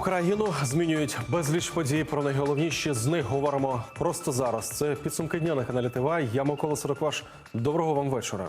Україну змінюють безліч подій. Про найголовніші з них говоримо просто зараз. Це підсумки дня на каналі ТВ. Я Микола Сорокваш. Доброго вам вечора.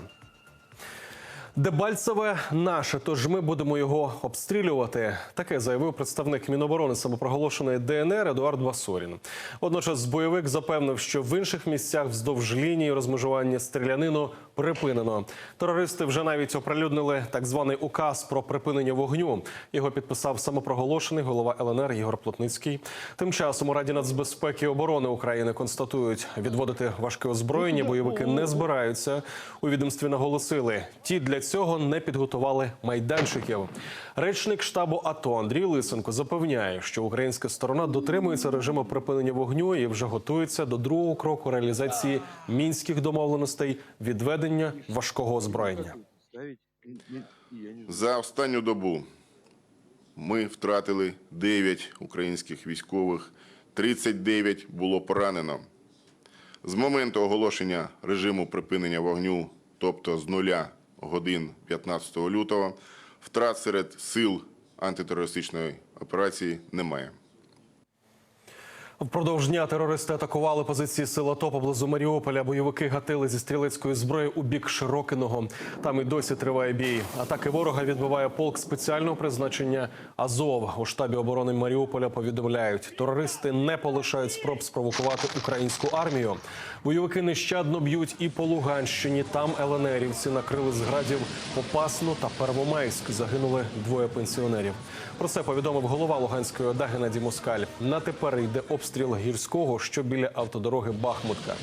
Дебальцеве наше, тож ми будемо його обстрілювати. Таке заявив представник Міноборони самопроголошеної ДНР Едуард Басорін. Водночас бойовик запевнив, що в інших місцях вздовж лінії розмежування стрілянину припинено. Терористи вже навіть оприлюднили так званий указ про припинення вогню. Його підписав самопроголошений голова ЛНР Ігор Плотницький. Тим часом у Раді нацбезпеки і оборони України констатують, відводити важке озброєння бойовики не збираються. У відомстві наголосили, ті для цього не підготували майданчиків. Речник штабу АТО Андрій Лисенко запевняє, що українська сторона дотримується режиму припинення вогню і вже готується до другого кроку реалізації мінських домовленостей відведення важкого озброєння. За останню добу ми втратили 9 українських військових, 39 було поранено. З моменту оголошення режиму припинення вогню, тобто з нуля годин 15 лютого, втрат серед сил антитерористичної операції немає. Впродовж дня терористи атакували позиції сил АТО поблизу Маріуполя. Бойовики гатили зі стрілецької зброї у бік Широкиного. Там і досі триває бій. Атаки ворога відбиває полк спеціального призначення Азов. У штабі оборони Маріуполя повідомляють, терористи не полишають спроб спровокувати українську армію. Бойовики нещадно б'ють і по Луганщині. Там ЛНРівці накрили з градів Попасну та Первомайськ. Загинули двоє пенсіонерів. Про це повідомив голова Луганської ОДА Геннадій Москаль. На тепер йде обстріл гірського, що біля автодороги Бахмутка.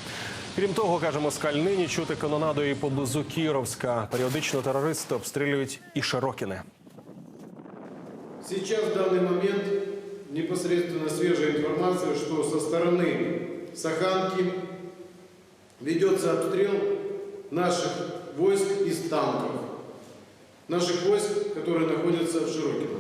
Крім того, каже Москаль, нині чути канонаду і поблизу Кіровська. Періодично терористи обстрілюють і Широкіне. Сейчас, в данный момент, непосредственно свежая информация, что со стороны Саханки ведется обстрел наших войск из танков. Наших войск, которые находятся в Широкино.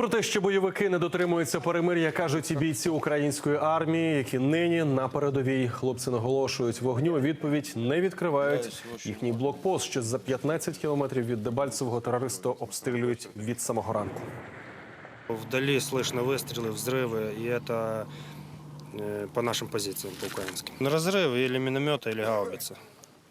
Про те, що бойовики не дотримуються перемир'я, кажуть і бійці української армії, які нині на передовій хлопці наголошують вогню. Відповідь не відкривають. Їхній блокпост, що за 15 кілометрів від Дебальцевого терористи обстрілюють від самого ранку. Вдали слышно выстрелы, взрывы, и это э, по нашим позициям, по украинским. На разрывы или миномета, или гаубицы,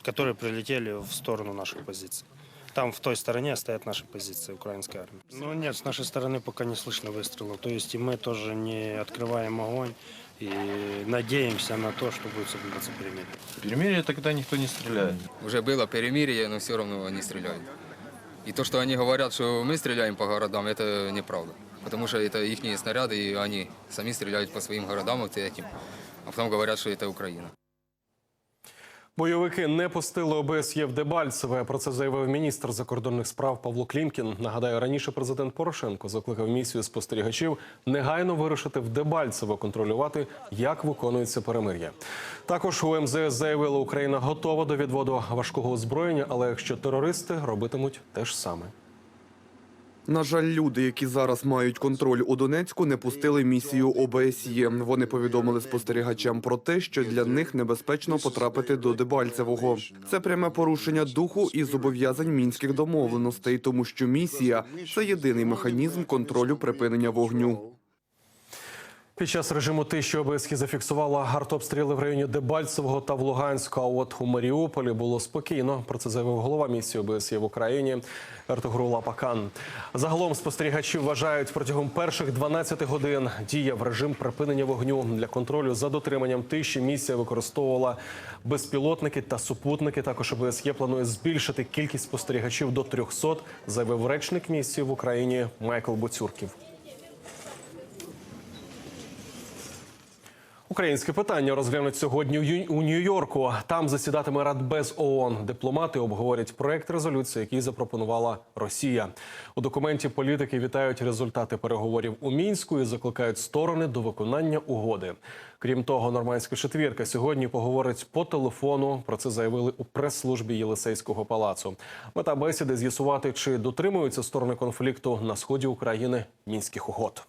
которые прилетели в сторону наших позиций. Там в той стороне стоят наши позиции украинской армии. Ну нет, с нашей стороны пока не слышно выстрелов. То есть и мы тоже не открываем огонь и надеемся на то, что будет соблюдаться перемирие. Перемирие тогда никто не стреляет. Уже было перемирие, но все равно они стреляют. И то, что они говорят, что мы стреляем по городам, это неправда. Потому что это их снаряды, и они сами стреляют по своим городам вот этим. А потом говорят, что это Украина. Бойовики не пустили ОБСЄ в Дебальцеве. Про це заявив міністр закордонних справ Павло Клімкін. Нагадаю, раніше президент Порошенко закликав місію спостерігачів негайно вирушити в Дебальцево, контролювати, як виконується перемир'я. Також у МЗС заявили, Україна готова до відводу важкого озброєння, але якщо терористи робитимуть те ж саме. На жаль, люди, які зараз мають контроль у Донецьку, не пустили місію ОБСЄ. Вони повідомили спостерігачам про те, що для них небезпечно потрапити до Дебальцевого. Це пряме порушення духу і зобов'язань мінських домовленостей, тому що місія це єдиний механізм контролю припинення вогню. Під час режиму тиші ОБСЄ зафіксувала артобстріли в районі Дебальцевого та в Луганську. А от у Маріуполі було спокійно. Про це заявив голова місії ОБСЄ в Україні Ертугру Лапакан. Загалом спостерігачі вважають, протягом перших 12 годин діяв режим припинення вогню для контролю за дотриманням тиші. Місія використовувала безпілотники та супутники. Також ОБСЄ планує збільшити кількість спостерігачів до 300, заявив речник місії в Україні Майкл Боцюрків. Українське питання розглянуть сьогодні у Нью-Йорку. Там засідатиме Радбез ООН. Дипломати обговорять проект резолюції, який запропонувала Росія. У документі політики вітають результати переговорів у мінську і закликають сторони до виконання угоди. Крім того, нормандська четвірка сьогодні поговорить по телефону. Про це заявили у прес-службі Єлисейського палацу. Мета бесіди з'ясувати, чи дотримуються сторони конфлікту на сході України мінських угод.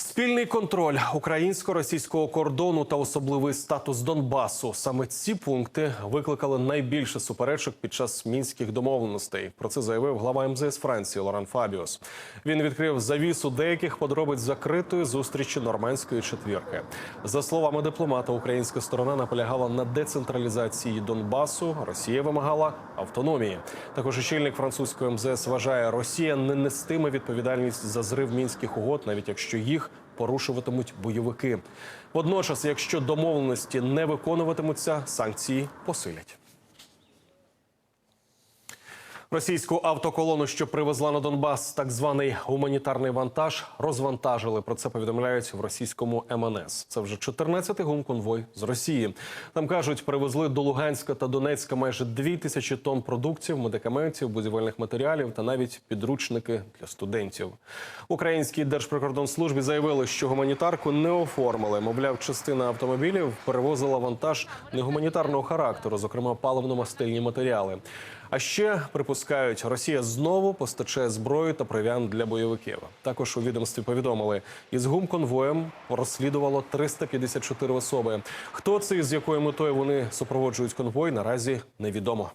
Спільний контроль українсько-російського кордону та особливий статус Донбасу. Саме ці пункти викликали найбільше суперечок під час мінських домовленостей. Про це заявив глава МЗС Франції Лоран Фабіос. Він відкрив завісу деяких подробиць закритої зустрічі нормандської четвірки. За словами дипломата, українська сторона наполягала на децентралізації Донбасу. Росія вимагала автономії. Також очільник французької МЗС вважає, Росія не нестиме відповідальність за зрив мінських угод, навіть якщо їх порушуватимуть бойовики. Водночас, якщо домовленості не виконуватимуться, санкції посилять. Російську автоколону, що привезла на Донбас так званий гуманітарний вантаж, розвантажили. Про це повідомляють в російському МНС. Це вже 14-й гумконвой з Росії. Там кажуть, привезли до Луганська та Донецька майже 2 тисячі тонн продуктів, медикаментів, будівельних матеріалів та навіть підручники для студентів. Українській держприкордонслужбі заявили, що гуманітарку не оформили. Мовляв, частина автомобілів перевозила вантаж негуманітарного характеру, зокрема паливно-мастильні матеріали. А ще припускають, Росія знову постачає зброю та провіант для бойовиків. Також у відомстві повідомили, із гум конвоєм розслідувало 354 особи. Хто це і з якою метою вони супроводжують конвой, наразі невідомо.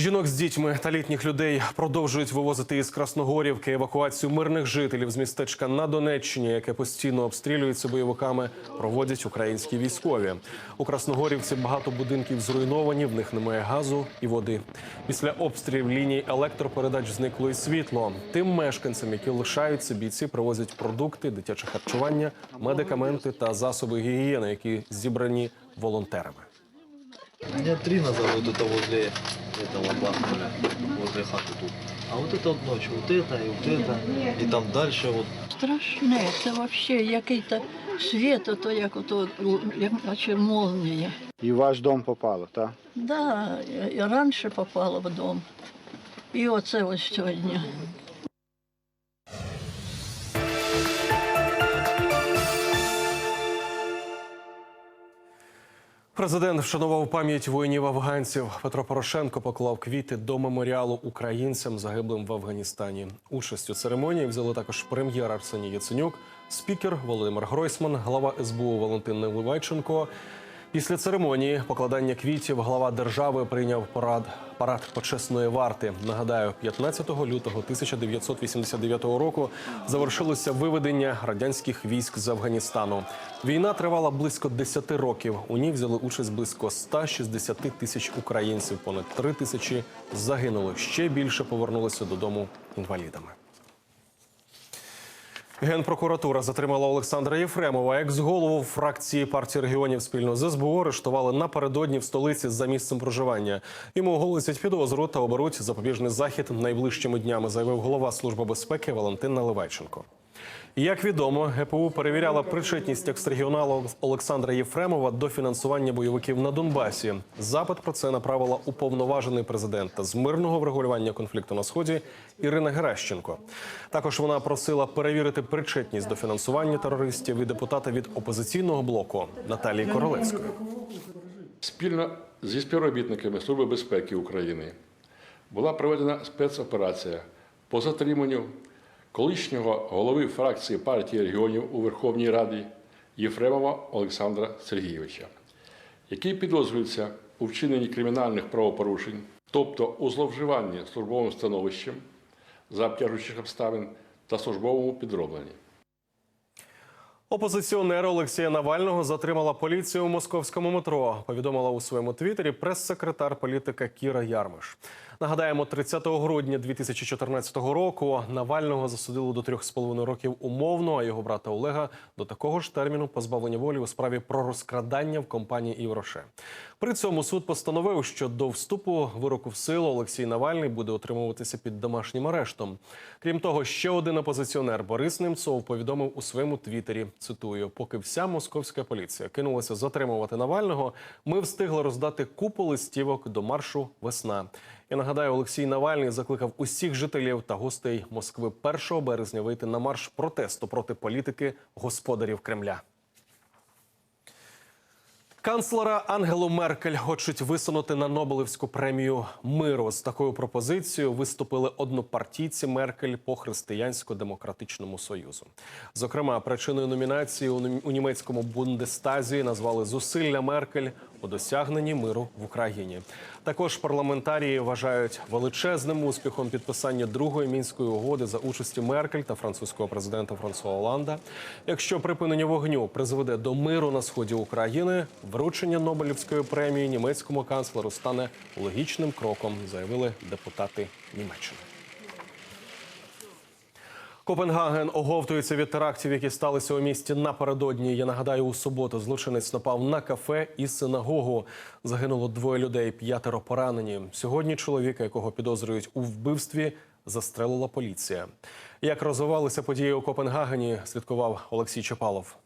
Жінок з дітьми та літніх людей продовжують вивозити із Красногорівки евакуацію мирних жителів з містечка на Донеччині, яке постійно обстрілюється бойовиками, проводять українські військові. У Красногорівці багато будинків зруйновані, в них немає газу і води. Після обстрілів ліній електропередач зникло і світло. Тим мешканцям, які лишаються, бійці привозять продукти, дитяче харчування, медикаменти та засоби гігієни, які зібрані волонтерами. Дня три назад вот это возле этого бахнули, возле хаты тут. А вот это вот ночью, вот это и вот это, и там дальше вот Страшне, це взагалі який-то світ, ото як ото, як наче молнія. І в ваш дом попало, так? Да, і раніше попала в дом. І оце ось сьогодні. Президент вшанував пам'ять воїнів афганців. Петро Порошенко поклав квіти до меморіалу українцям, загиблим в Афганістані. Участь у церемонії взяли також прем'єр Арсеній Яценюк, спікер Володимир Гройсман, глава СБУ Валентин Наливайченко. Після церемонії покладання квітів глава держави прийняв парад парад почесної варти. Нагадаю, 15 лютого 1989 року завершилося виведення радянських військ з Афганістану. Війна тривала близько 10 років. У ній взяли участь близько 160 тисяч українців. Понад 3 тисячі загинули. Ще більше повернулися додому інвалідами. Генпрокуратура затримала Олександра Єфремова. Екс-голову фракції партії регіонів спільно з СБУ арештували напередодні в столиці за місцем проживання. Йому оголосять підозру та оберуть запобіжний захід найближчими днями, заявив голова служби безпеки Валентин Наливайченко. Як відомо, ГПУ перевіряла причетність ексрегіонала Олександра Єфремова до фінансування бойовиків на Донбасі. Запит про це направила уповноважений президента з мирного врегулювання конфлікту на сході Ірина Геращенко. Також вона просила перевірити причетність до фінансування терористів і депутата від опозиційного блоку Наталії Королевської. Спільно зі співробітниками Служби безпеки України була проведена спецоперація по затриманню колишнього голови фракції партії регіонів у Верховній Раді Єфремова Олександра Сергійовича, який підозрюється у вчиненні кримінальних правопорушень, тобто у зловживанні службовим становищем за обтяжуючих обставин та службовому підробленні. Опозиціонера Олексія Навального затримала поліція у московському метро. Повідомила у своєму твіттері прес-секретар політика Кіра Ярмиш. Нагадаємо, 30 грудня 2014 року Навального засудили до трьох з половиною років умовно, а його брата Олега до такого ж терміну позбавлення волі у справі про розкрадання в компанії Євроше. При цьому суд постановив, що до вступу вироку в силу Олексій Навальний буде отримуватися під домашнім арештом. Крім того, ще один опозиціонер Борис Немцов повідомив у своєму твіттері. Цитую: поки вся московська поліція кинулася затримувати Навального, ми встигли роздати купу листівок до маршу Весна. Я нагадаю, Олексій Навальний закликав усіх жителів та гостей Москви 1 березня вийти на марш протесту проти політики господарів Кремля. Канцлера Ангелу Меркель хочуть висунути на Нобелевську премію миру. З такою пропозицією виступили однопартійці Меркель по християнсько-демократичному союзу. Зокрема, причиною номінації у нім- у німецькому Бундестазі назвали зусилля Меркель у досягненні миру в Україні. Також парламентарії вважають величезним успіхом підписання другої мінської угоди за участі Меркель та французького президента Франсуа Оланда. Якщо припинення вогню призведе до миру на сході України, вручення Нобелівської премії німецькому канцлеру стане логічним кроком, заявили депутати Німеччини. Копенгаген оговтується від терактів, які сталися у місті напередодні. Я нагадаю, у суботу злочинець напав на кафе і синагогу. Загинуло двоє людей, п'ятеро поранені. Сьогодні чоловіка, якого підозрюють у вбивстві, застрелила поліція. Як розвивалися події у Копенгагені, слідкував Олексій Чапалов.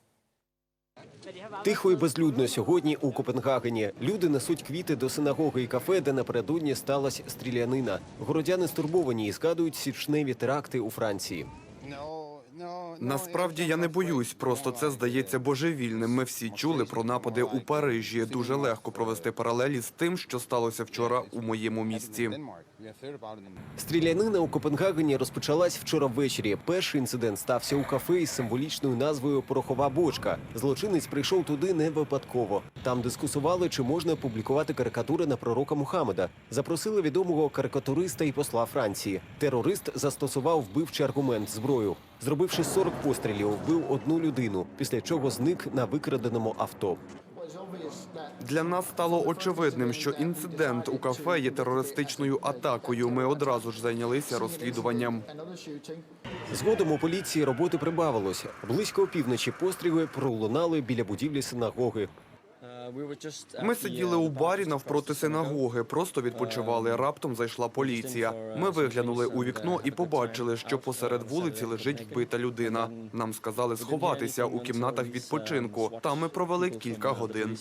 Тихо і безлюдно сьогодні у Копенгагені. Люди несуть квіти до синагоги і кафе, де напередодні сталася стрілянина. Городяни стурбовані і згадують січневі теракти у Франції. No, Насправді я не боюсь, просто це здається божевільним. Ми всі чули про напади у Парижі. Дуже легко провести паралелі з тим, що сталося вчора у моєму місті. Стрілянина у Копенгагені розпочалась вчора ввечері. Перший інцидент стався у кафе із символічною назвою Порохова бочка. Злочинець прийшов туди не випадково. Там дискусували, чи можна публікувати карикатури на пророка Мухаммеда. Запросили відомого карикатуриста і посла Франції. Терорист застосував вбивчий аргумент зброю. Зробивши 40 пострілів, вбив одну людину, після чого зник на викраденому авто. Для нас стало очевидним, що інцидент у кафе є терористичною атакою. Ми одразу ж зайнялися розслідуванням. Згодом у поліції роботи прибавилося. Близько опівночі постріли пролунали біля будівлі синагоги. Ми сиділи у барі навпроти синагоги, просто відпочивали. Раптом зайшла поліція. Ми виглянули у вікно і побачили, що посеред вулиці лежить вбита людина. Нам сказали сховатися у кімнатах відпочинку. Там ми провели кілька годин.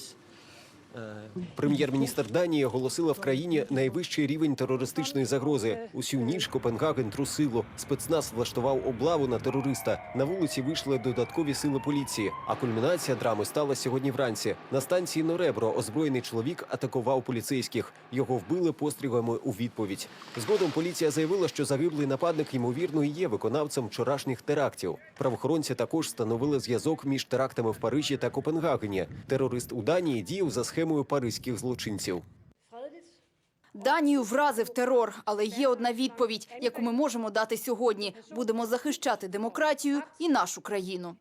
Прем'єр-міністр Данії оголосила в країні найвищий рівень терористичної загрози. Усю ніч Копенгаген трусило. Спецназ влаштував облаву на терориста. На вулиці вийшли додаткові сили поліції. А кульмінація драми стала сьогодні вранці. На станції Норебро озброєний чоловік атакував поліцейських. Його вбили пострілами у відповідь. Згодом поліція заявила, що загиблий нападник ймовірно і є виконавцем вчорашніх терактів. Правоохоронці також встановили зв'язок між терактами в Парижі та Копенгагені. Терорист у Данії діяв за схемою паризьких злочинців. Данію вразив терор, але є одна відповідь, яку ми можемо дати сьогодні. Будемо захищати демократію і нашу країну.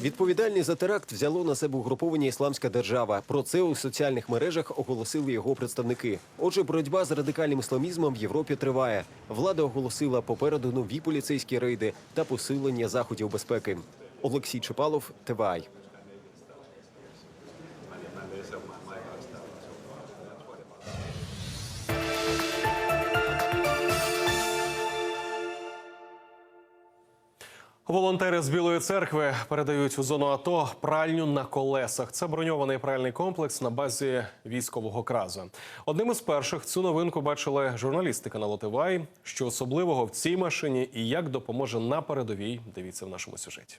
Відповідальність за теракт взяло на себе угруповання Ісламська держава. Про це у соціальних мережах оголосили його представники. Отже, боротьба з радикальним ісламізмом в Європі триває. Влада оголосила попереду нові поліцейські рейди та посилення заходів безпеки. Олексій Чепалов, ТВАЙ. Волонтери з Білої церкви передають у зону АТО пральню на колесах. Це броньований пральний комплекс на базі військового кразу. Одним із перших цю новинку бачили журналісти каналу Тивай. Що особливого в цій машині і як допоможе на передовій. Дивіться в нашому сюжеті.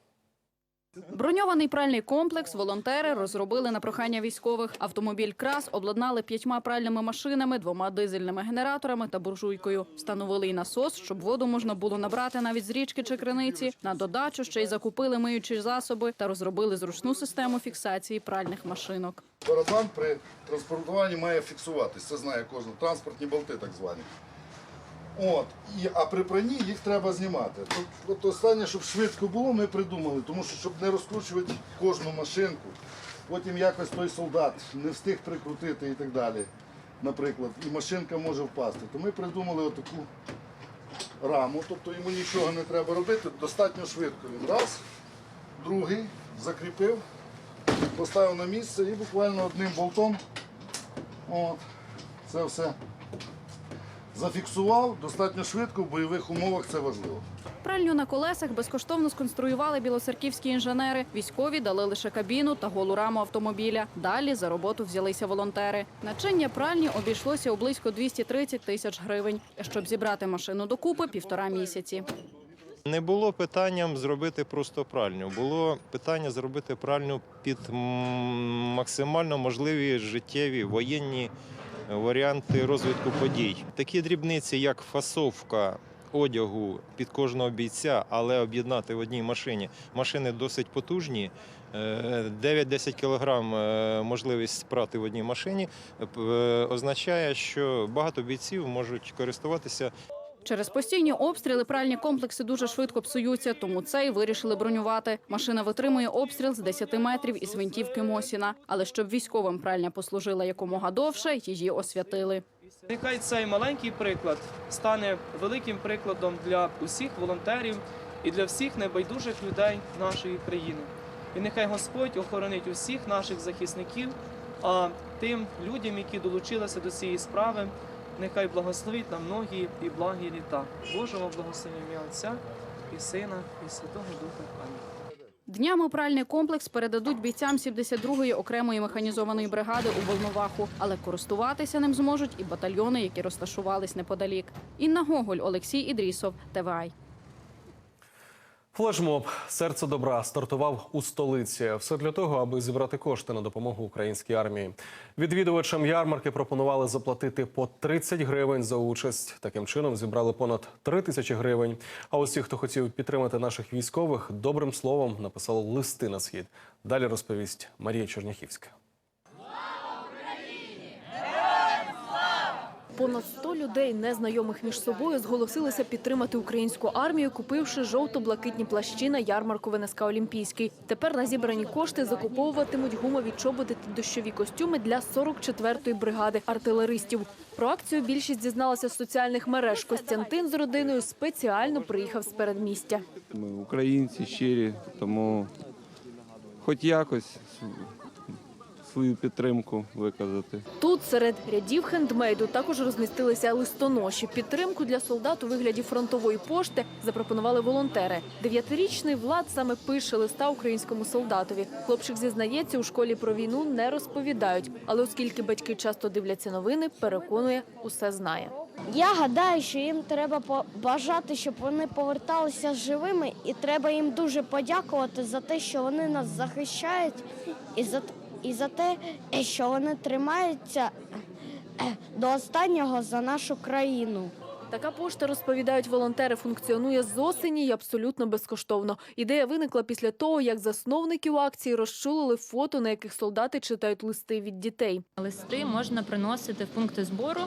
Броньований пральний комплекс волонтери розробили на прохання військових. Автомобіль крас обладнали п'ятьма пральними машинами, двома дизельними генераторами та буржуйкою. Встановили й насос, щоб воду можна було набрати навіть з річки чи криниці. На додачу ще й закупили миючі засоби та розробили зручну систему фіксації пральних машинок. Барабан при транспортуванні має фіксуватись. Це знає кожен. Транспортні болти так звані. От. І, а при пранні їх треба знімати. Тут, от останнє, щоб швидко було, ми придумали, тому що щоб не розкручувати кожну машинку, потім якось той солдат не встиг прикрутити і так далі, наприклад, і машинка може впасти. То ми придумали отаку раму, тобто йому нічого не треба робити, достатньо швидко. Він раз, другий, закріпив, поставив на місце і буквально одним болтом от, це все зафіксував достатньо швидко, в бойових умовах це важливо. Пральню на колесах безкоштовно сконструювали білоцерківські інженери. Військові дали лише кабіну та голу раму автомобіля. Далі за роботу взялися волонтери. Начиння пральні обійшлося у близько 230 тисяч гривень. Щоб зібрати машину докупи, півтора місяці. Не було питанням зробити просто пральню. Було питання зробити пральню під максимально можливі життєві воєнні варіанти розвитку подій. Такі дрібниці, як фасовка одягу під кожного бійця, але об'єднати в одній машині. Машини досить потужні. Е, 9-10 кілограм е, можливість спрати в одній машині е, означає, що багато бійців можуть користуватися Через постійні обстріли пральні комплекси дуже швидко псуються, тому цей вирішили бронювати. Машина витримує обстріл з 10 метрів із гвинтівки Мосіна. Але щоб військовим пральня послужила якомога довше, її освятили. Нехай цей маленький приклад стане великим прикладом для усіх волонтерів і для всіх небайдужих людей нашої країни. І нехай Господь охоронить усіх наших захисників, а тим людям, які долучилися до цієї справи, нехай благословить нам многі і благі літа. Божого благословення Отця і Сина, і Святого Духа. Амінь. Днями пральний комплекс передадуть бійцям 72-ї окремої механізованої бригади у Волноваху, але користуватися ним зможуть і батальйони, які розташувались неподалік. Інна Гоголь, Олексій Ідрісов, ТВАЙ. Флешмоб серце добра стартував у столиці. Все для того, аби зібрати кошти на допомогу українській армії. Відвідувачам ярмарки пропонували заплатити по 30 гривень за участь. Таким чином зібрали понад 3 тисячі гривень. А усі, хто хотів підтримати наших військових, добрим словом написали листи на схід. Далі розповість Марія Черняхівська. Понад 100 людей, незнайомих між собою, зголосилися підтримати українську армію, купивши жовто-блакитні плащі на ярмарку ВНСК Олімпійський. Тепер на зібрані кошти закуповуватимуть гумові чоботи та дощові костюми для 44-ї бригади артилеристів. Про акцію більшість дізналася з соціальних мереж. Костянтин з родиною спеціально приїхав з передмістя. Ми українці щирі, тому хоч якось свою підтримку виказати. Тут серед рядів хендмейду також розмістилися листоноші. Підтримку для солдат у вигляді фронтової пошти запропонували волонтери. Дев'ятирічний Влад саме пише листа українському солдатові. Хлопчик зізнається, у школі про війну не розповідають, але оскільки батьки часто дивляться новини, переконує, усе знає. Я гадаю, що їм треба побажати, щоб вони поверталися живими, і треба їм дуже подякувати за те, що вони нас захищають, і за і за те, що вони тримаються е, до останнього за нашу країну. Така пошта, розповідають волонтери, функціонує з осені і абсолютно безкоштовно. Ідея виникла після того, як засновники у акції розчулили фото, на яких солдати читають листи від дітей. Листи можна приносити в пункти збору.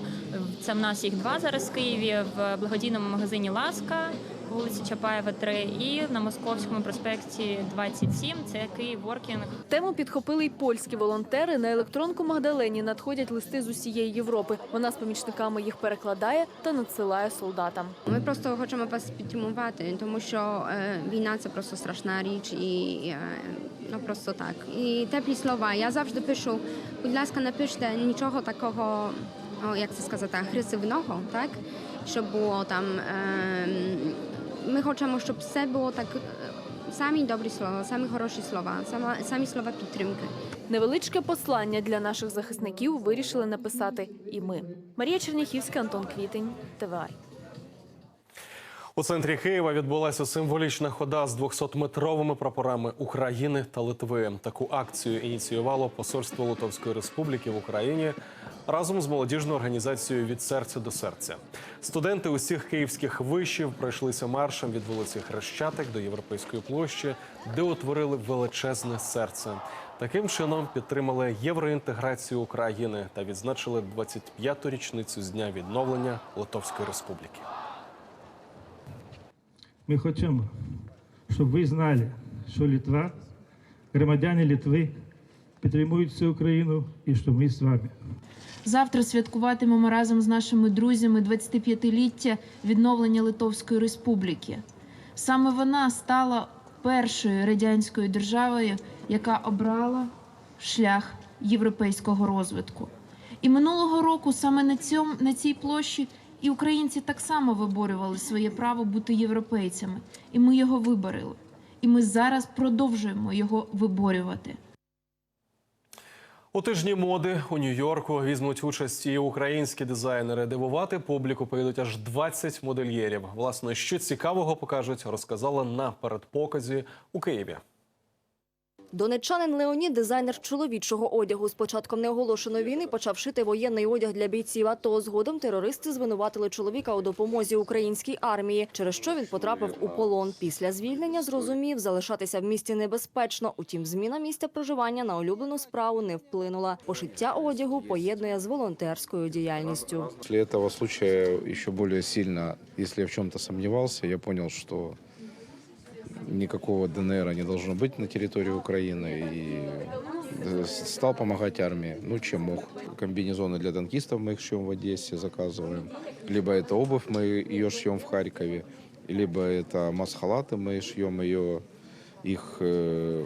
Це в нас їх два зараз в Києві в благодійному магазині Ласка, вулиці Чапаєва, 3 і на Московському проспекті 27, Це Київ Воркінг. Тему підхопили й польські волонтери. На електронку Магдалені надходять листи з усієї Європи. Вона з помічниками їх перекладає та надсилає солдатам. Ми просто хочемо вас підтримувати, тому що е, війна це просто страшна річ, і е, ну просто так. І теплі слова. Я завжди пишу, будь ласка, напишіть нічого такого, о, як це сказати, агресивного, так щоб було там. Е, ми хочемо, щоб все було так. е, Самі добрі слова, самі хороші слова, сама- самі слова підтримки. Невеличке послання для наших захисників вирішили написати і ми. Марія Черняхівська, Антон Квітень, ТВА. У центрі Києва відбулася символічна хода з 200-метровими прапорами України та Литви. Таку акцію ініціювало Посольство Литовської Республіки в Україні разом з молодіжною організацією від серця до серця. Студенти усіх київських вишів пройшлися маршем від вулиці Хрещатик до Європейської площі, де утворили величезне серце. Таким чином підтримали євроінтеграцію України та відзначили 25-ту річницю з дня відновлення Литовської Республіки. Ми хочемо, щоб ви знали, що Литва, громадяни Литви підтримують цю Україну і що ми з вами. Завтра святкуватимемо разом з нашими друзями 25-ліття відновлення Литовської Республіки. Саме вона стала першою радянською державою, яка обрала шлях європейського розвитку. І минулого року саме на цьому на цій площі і українці так само виборювали своє право бути європейцями, і ми його виборили. І ми зараз продовжуємо його виборювати. У тижні моди у Нью-Йорку візьмуть участь і українські дизайнери. Дивувати публіку поїдуть аж 20 модельєрів. Власне, що цікавого покажуть, розказала на передпоказі у Києві. Донеччанин Леонід, дизайнер чоловічого одягу. З початком неоголошеної війни почав шити воєнний одяг для бійців. АТО. згодом терористи звинуватили чоловіка у допомозі українській армії, через що він потрапив у полон. Після звільнення зрозумів, залишатися в місті небезпечно. Утім, зміна місця проживання на улюблену справу не вплинула. Пошиття одягу поєднує з волонтерською діяльністю. После этого случая еще более сильно, если я в чем-то сомневался, я понял, что никакого ДНР не должно быть на территории Украины. И э, стал помогать армии, ну, чем мог. Комбинезоны для танкистов мы их шьем в Одессе, заказываем. Либо это обувь, мы ее шьем в Харькове. Либо это масхалаты, мы шьем ее, их э, э,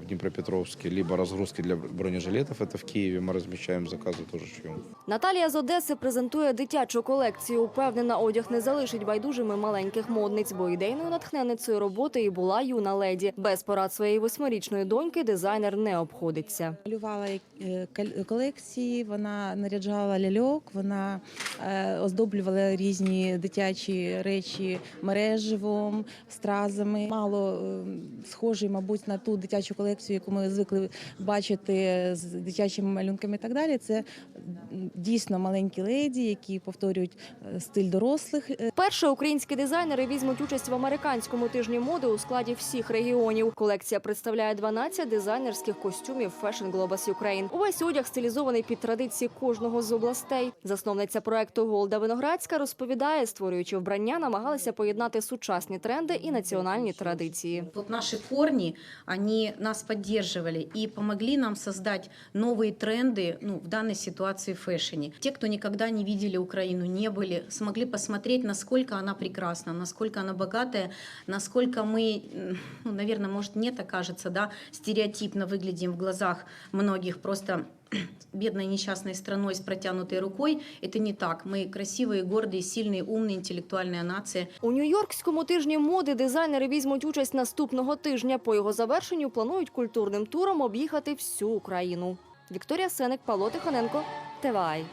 в Днепропетровске. Либо разгрузки для бронежилетов, это в Киеве мы размещаем, заказы тоже шьем. Наталія з Одеси презентує дитячу колекцію. Упевнена, одяг не залишить байдужими маленьких модниць, бо ідейною натхненницею роботи і була юна леді. Без порад своєї восьмирічної доньки дизайнер не обходиться. Малювала е, кол- колекції, вона наряджала ляльок, вона е, оздоблювала різні дитячі речі мереживом, стразами. Мало е, схожий, мабуть, на ту дитячу колекцію, яку ми звикли бачити з дитячими малюнками і так далі. Це дійсно маленькі леді, які повторюють е, стиль дорослих. Е, Перше українські дизайнери візьмуть участь в американському тижні моди у складі всіх регіонів. Колекція представляє 12 дизайнерських костюмів Fashion Globus Ukraine. Увесь одяг стилізований під традиції кожного з областей. Засновниця проекту Голда Виноградська розповідає, створюючи вбрання, намагалися поєднати сучасні тренди і національні традиції. Вот наши корни, нас поддерживали и помогли нам создать новые тренды ну, в данной ситуации в фэшне. Те, кто никогда не видели Украину, не были, смогли посмотреть, насколько она прекрасна, насколько она богатая, насколько мы, ну, наверное, может, мне так кажется, да, стереотипно выглядим в глазах многих просто бедной несчастной страной с протянутой рукой. Это не так. Мы красивые, гордые, сильные, умные, интеллектуальная нация. У Нью-Йоркському тижні моди дизайнери візьмуть участь наступного тижня. По його завершенню планують культурним туром об'їхати всю Україну. Вікторія Сеник, Павло Тихоненко, ТВАЙ.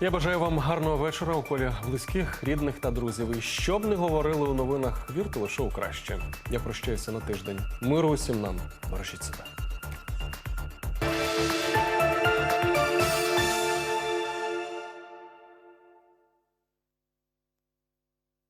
Я бажаю вам гарного вечора у колі близьких, рідних та друзів. І що б не говорили у новинах, вірте лише у краще. Я прощаюся на тиждень. Миру усім нам. Бережіть себе.